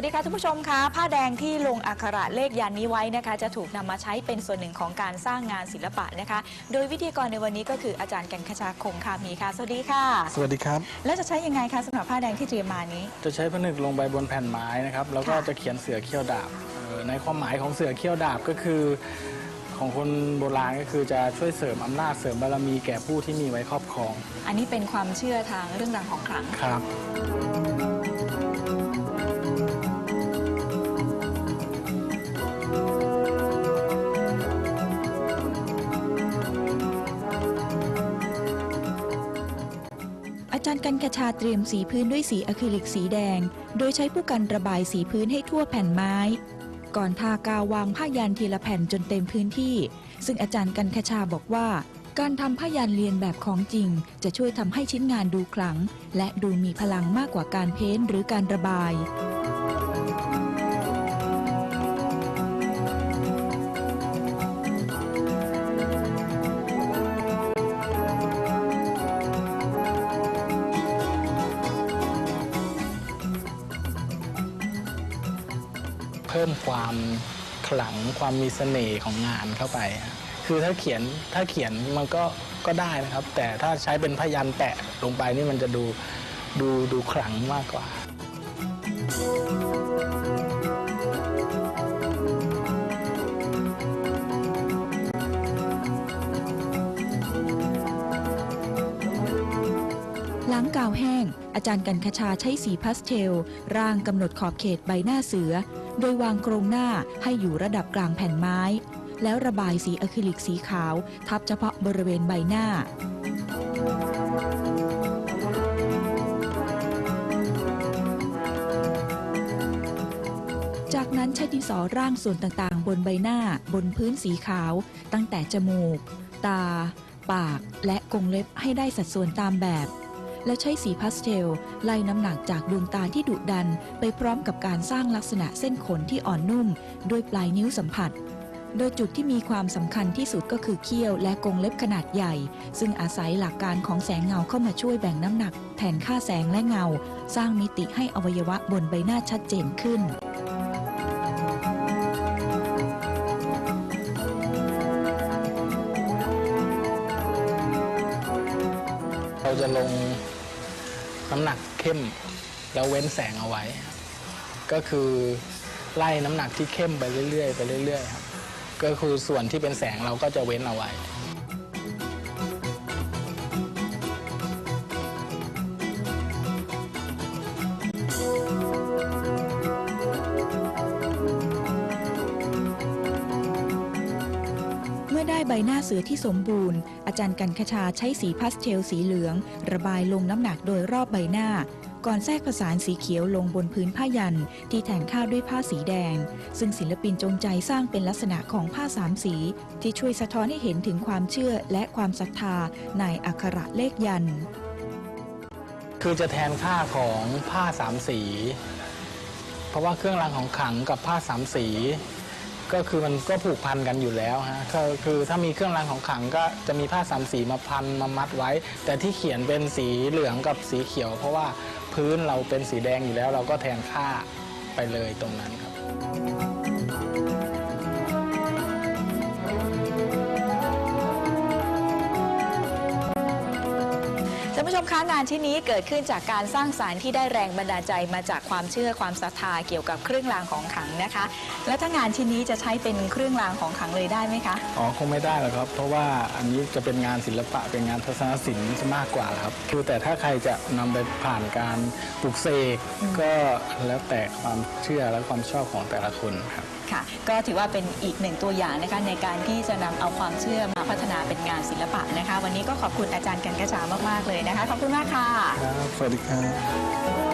วัสดีค่ะท่านผู้ชมคะผ้าแดงที่ลงอักขระเลขยันนี้ไว้นะคะ จะถูกนำมาใช้เป็นส่วนหนึ่งของการสร้างงานศิลปะนะคะ โดยวิทยากรในวันนี้ก็คืออาจารย์กันคชาคงคามีค่ะ สวัสดีค่ะ สวัสดีครับ แล้วจะใช้ยังไงคะสำหรับผ้าแดงที่เตรียมมานี้ จะใช้ผนึกลงไปบนแผ่นไม้นะครับแล้วก็ค่ะจะเขียนเสือเขี้ยวดาบเอ่อในความหมายของเสือเขี้ยวดาบก็คือของคนโบราณก็คือจะช่วยเสริมอำนาจเสริมบารมีแก่ผู้ที่มีไว้ครอบครอง อันนี้เป็นความเชื่อทางเรื่องราวของขลังครับ จารย์กันกชาเตรียมสีพื้นด้วยสีอะคริลิกสีแดง โดยใช้ผู้กันระบายสีพื้นให้ทั่วแผ่นไม้ ก่อนทากาววางผ้ายันทีละแผ่นจนเต็มพื้นที่ ซึ่งอาจารย์กันคชาบอกว่า การทำผ้ายันเรียนแบบของจริง จะช่วยทำให้ชิ้นงานดูขลัง และดูมีพลังมากกว่าการเพ้นหรือการระบาย เพิ่มความขลังความมีเสน่ห์ของงานเข้าไป คือถ้าเขียนถ้าเขียนมันก็ก็ได้นะครับ แต่ถ้าใช้เป็นพยันแปะลงไปนี่มันจะดูดูดูขลังมากกว่าหลังกาวแห้ง อาจารย์กันคชาใช้สีพาสเทล ร่างกำหนดขอบเขตใบหน้าเสือ โดยวางโครงหน้าให้อยู่ระดับกลางแผ่นไม้ แล้วระบายสีอะคริลิกสีขาว ทับเฉพาะบริเวณใบหน้าจากนั้นใช้ดินสอร่างส่วนต่างๆ บนใบหน้า บนพื้นสีขาว ตั้งแต่จมูก ตา ปาก และกรงเล็บให้ได้สัดส่วนตามแบบ แล้วใช้สีพาสเทล ไล่น้ำหนักจากดวงตาที่ดุดัน ไปพร้อมกับการสร้างลักษณะเส้นขนที่อ่อนนุ่ม ด้วยปลายนิ้วสัมผัส โดยจุดที่มีความสำคัญที่สุดก็คือเขี้ยวและกรงเล็บขนาดใหญ่ ซึ่งอาศัยหลักการของแสงเงาเข้ามาช่วยแบ่งน้ำหนัก แทนค่าแสงและเงา สร้างมิติให้อวัยวะบนใบหน้าชัดเจนขึ้นเราจะลง น้ำหนักเข้มแล้วเว้นแสงเอาไว้ ก็คือไล่น้ำหนักที่เข้มไปเรื่อยๆไปเรื่อยๆครับก็คือส่วนที่เป็นแสงเราก็จะเว้นเอาไว้ ได้ใบหน้าเสือที่สมบูรณ์ อาจารย์กันคชาใช้สีพาสเทลสีเหลือง ระบายลงน้ำหนักโดยรอบใบหน้า ก่อนแทรกผสานสีเขียวลงบนพื้นผ้ายัน ที่แทนค่าด้วยผ้าสีแดง ซึ่งศิลปินจงใจสร้างเป็นลักษณะของผ้าสามสี ที่ช่วยสะท้อนให้เห็นถึงความเชื่อและความศรัทธาในอักขระเลขยัน คือจะแทนค่าของผ้าสามสี เพราะว่าเครื่องรางของขลังกับผ้าสามสี ก็คือมันก็ผูกพันกันอยู่แล้วฮะก็คือถ้ามีเครื่องรางของขลังก็จะมีผ้าสามสีมาพันมามัดไว้ แต่ที่เขียนเป็นสีเหลืองกับสีเขียว เพราะว่าพื้นเราเป็นสีแดงอยู่แล้ว เราก็แทนค่าไปเลยตรงนั้นครับ ท่านผู้ชมคะงานชิ้นนี้เกิดขึ้นจากการสร้างสารรค์ที่ได้แรงบันดาลใจมาจากความเชื่อความศรัทธาเกี่ยวกับเครื่องรางของขลังนะคะ แล้วถ้างานชิ้นนี้จะใช้เป็นเครื่องรางของขลังเลยได้ไหมคะอ๋อคงไม่ได้หรอกครับ เพราะว่าอันนี้จะเป็นงานศิลปะเป็นงานทัศนศิลป์มากกว่าครับ คือแต่ถ้าใครจะนำไปผ่านการปลูกเสกก็แล้วแต่ความเชื่อและความชอบของแต่ละคนครับ ค่ะ ก็ถือว่าเป็นอีกหนึ่งตัวอย่างนะคะในการที่จะนำเอาความเชื่อมาพัฒนาเป็นงานศิลปะนะคะ วันนี้ก็ขอบคุณอาจารย์กันกระจามากๆเลยนะคะ ขอบคุณมากค่ะ ครับ สวัสดีครับ